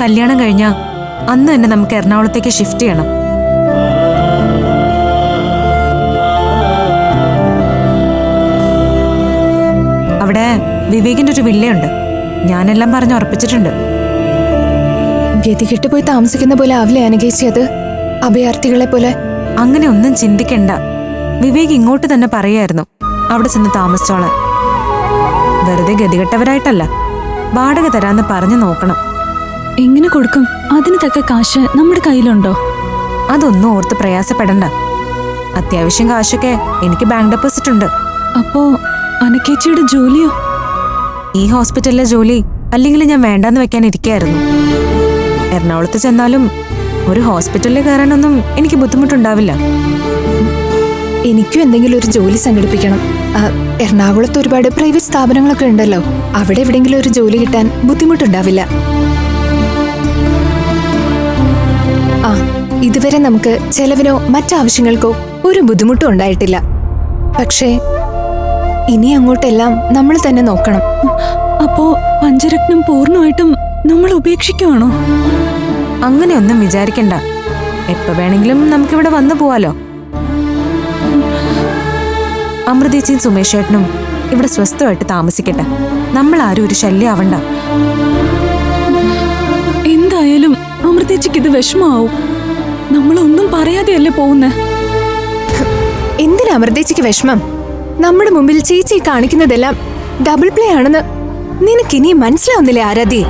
കല്യാണം കഴിഞ്ഞാ അന്ന് തന്നെ നമുക്ക് എറണാകുളത്തേക്ക് ഷിഫ്റ്റ് ചെയ്യണം. അവിടെ വിവേകിന്റെ ഒരു വില്ലയുണ്ട്. ഞാനെല്ലാം പറഞ്ഞ് ഉറപ്പിച്ചിട്ടുണ്ട്. ഗതികെട്ട് പോയി താമസിക്കുന്ന പോലെ ആവില്ലേ അത്? അഭയാർത്ഥികളെ പോലെ. അങ്ങനെ ഒന്നും ചിന്തിക്കണ്ട. വിവേക് ഇങ്ങോട്ട് തന്നെ പറയായിരുന്നു. അവിടെ ചെന്ന് താമസിച്ചോളാൻ. വെറുതെ ഗതികെട്ടവരായിട്ടല്ല. വാടക തരാന്ന് പറഞ്ഞു നോക്കണം. എങ്ങനെ കൊടുക്കും? അതിന് തക്ക കാശ് നമ്മുടെ കയ്യിലുണ്ടോ? അതൊന്നും ഓർത്ത് പ്രയാസപ്പെടണ്ട. അത്യാവശ്യം കാശൊക്കെ എനിക്ക് ബാങ്ക് ഡെപ്പോസിറ്റ് ഉണ്ട്. അപ്പോ അനക്കേച്ചിയുടെ ജോലിയോ? ഈ ഹോസ്പിറ്റലിലെ ജോലി അല്ലെങ്കിൽ ഞാൻ വേണ്ടാന്ന് വെക്കാൻ ഇരിക്കായിരുന്നു. എറണാകുളത്ത് ചെന്നാലും ഒരു ഹോസ്പിറ്റലിൽ കയറാനൊന്നും എനിക്ക് ബുദ്ധിമുട്ടുണ്ടാവില്ല. എനിക്കും എന്തെങ്കിലും ഒരു ജോലി സംഘടിപ്പിക്കണം. എറണാകുളത്ത് ഒരുപാട് പ്രൈവറ്റ് സ്ഥാപനങ്ങളൊക്കെ ഉണ്ടല്ലോ. അവിടെ എവിടെയെങ്കിലും ഒരു ജോലി കിട്ടാൻ ബുദ്ധിമുട്ടുണ്ടാവില്ല. ഇതുവരെ നമുക്ക് ചെലവിനോ മറ്റാവശ്യങ്ങൾക്കോ ഒരു ബുദ്ധിമുട്ടും ഉണ്ടായിട്ടില്ല. പക്ഷേ ഇനി അങ്ങോട്ടെല്ലാം നമ്മൾ തന്നെ നോക്കണം. അപ്പോ പഞ്ചരത്നം പൂർണമായിട്ടും നമ്മൾ ഉപേക്ഷിക്കുവാണോ? അങ്ങനെയൊന്നും വിചാരിക്കണ്ട. എപ്പോ വേണമെങ്കിലും നമുക്കിവിടെ വന്നു പോവാലോ. അമൃതേച്ചിയും സുമേഷ് ചേട്ടനും ഇവിടെ സ്വസ്ഥമായിട്ട് താമസിക്കട്ടെ. നമ്മൾ ആരും ഒരു ശല്യം ആവണ്ട എന്തായാലും അമൃതേച്ചിക്ക് ഇത് വിഷമാവും. നമ്മളൊന്നും പറയാതെയല്ലേ പോകുന്നത് എന്തിനാ അമൃതേച്ചിക്ക് വിഷമം? നമ്മുടെ മുമ്പിൽ ചേച്ചി കാണിക്കുന്നതെല്ലാം ഡബിൾ പ്ലേ ആണെന്ന് നിനക്ക് നിനക്കിനി മനസ്സിലാവുന്നില്ലേ ആരാധി?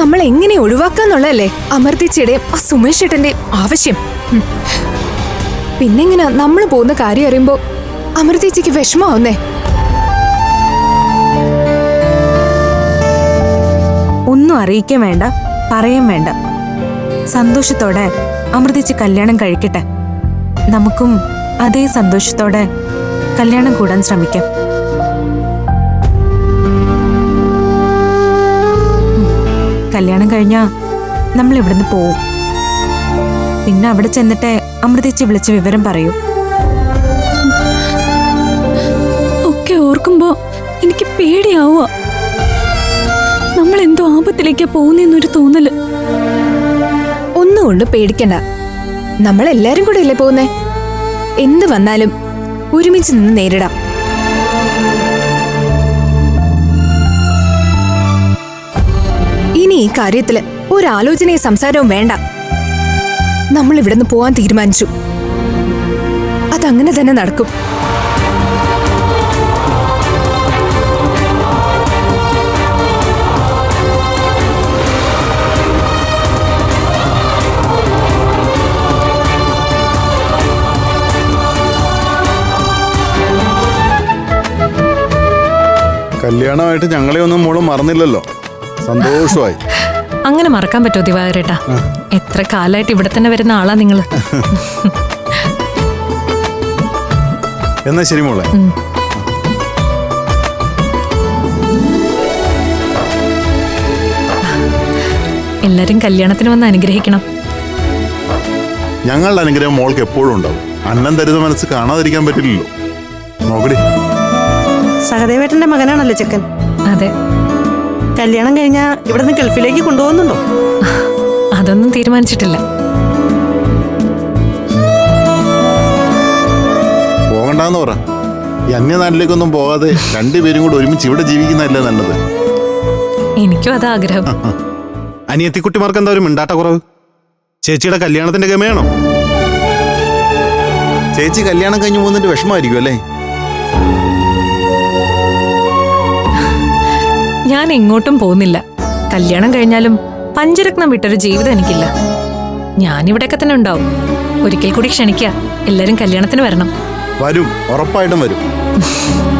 നമ്മൾ എങ്ങനെ ഒഴിവാക്കാന്നുള്ളതല്ലേ അമൃതേച്ചിയുടെയും ആ സുമേഷ് ഏട്ടന്റെ ആവശ്യം. പിന്നെങ്ങനെ നമ്മൾ പോകുന്ന കാര്യം അറിയുമ്പോ അമൃതേച്ചിക്ക് വിഷമാവുന്നേ ഒന്നും അറിയിക്കാൻ വേണ്ട പറയാൻ വേണ്ട. സന്തോഷത്തോടെ അമൃതിച്ച് കല്യാണം കഴിക്കട്ടെ. നമുക്കും അതേ സന്തോഷത്തോടെ കല്യാണം കൂടാൻ ശ്രമിക്കാം. കല്യാണം കഴിഞ്ഞാ നമ്മൾ ഇവിടുന്ന് പോവും. പിന്നെ അവിടെ ചെന്നിട്ട് അമൃതേച്ചി വിളിച്ച് വിവരം പറയൂ. ഒക്കെ ഓർക്കുമ്പോ എനിക്ക് പേടിയാവുക നമ്മൾ എന്തോ ആപത്തിലേക്കാ പോകുന്നേന്നൊരു തോന്നൽ. ഒന്നുകൊണ്ട് പേടിക്കണ്ട. നമ്മളെല്ലാരും കൂടെ അല്ലേ പോകുന്നേ? എന്ത് വന്നാലും ഒരുമിച്ച് നിന്ന് നേരിടാം. ഇനി ഈ കാര്യത്തിൽ ഒരാലോചനയും സംസാരവും വേണ്ട. നമ്മൾ ഇവിടുന്ന് പോവാൻ തീരുമാനിച്ചു. അതങ്ങനെ തന്നെ നടക്കും. കല്യാണമായിട്ട് ഞങ്ങളെ ഒന്നും മോളും മറന്നില്ലല്ലോ. സന്തോഷമായി. അങ്ങനെ മറക്കാൻ പറ്റുമോ ദിവാകരേട്ടാ? എത്ര കാലായിട്ട് ഇവിടെ തന്നെ വരുന്ന ആളാ നിങ്ങൾ എന്നാ ശരി മോളെ. എല്ലാരും കല്യാണത്തിന് വന്ന് അനുഗ്രഹിക്കണം. ഞങ്ങളുടെ അനുഗ്രഹം മോൾക്ക് എപ്പോഴും ഉണ്ടാവും. അന്നം തരുന്ന മനസ്സ് കാണാതിരിക്കാൻ പറ്റില്ലല്ലോ. നോക്കടി. സഹദേവേട്ടന്റെ മകനാണല്ലോ ചെക്കൻ. അതെ. കല്യാണം കഴിഞ്ഞാ നിന്ന് ഗൾഫിലേക്ക് കൊണ്ടുപോകുന്നുണ്ടോ? അതൊന്നും തീരുമാനിച്ചിട്ടില്ല. പോകണ്ടെന്ന് പറ. ഈ അന്യനാട്ടിലേക്കൊന്നും പോകാതെ രണ്ടുപേരും കൂടെ ഒരുമിച്ച് ഇവിടെ ജീവിക്കുന്നതല്ലേ നല്ലത്. എനിക്കും അത് ആഗ്രഹം. അനിയത്തിക്കുട്ടിമാർക്ക് എന്താ ഒരു മിണ്ടാട്ട കുറവ്? ചേച്ചിയുടെ കല്യാണത്തിന്റെ ഗമയാണോ? ചേച്ചി കല്യാണം കഴിഞ്ഞു പോകുന്നതിന്റെ വിഷമമായിരിക്കും അല്ലേ? ഞാൻ എങ്ങോട്ടും പോകുന്നില്ല. കല്യാണം കഴിഞ്ഞാലും പഞ്ചരത്നം വിട്ടൊരു ജീവിതം എനിക്കില്ല. ഞാനിവിടെയൊക്കെ തന്നെ ഉണ്ടാവും. ഒരിക്കൽ കൂടി ക്ഷണിക്കുക എല്ലാരും കല്യാണത്തിന് വരണം. വരും. ഉറപ്പായിട്ടും വരും.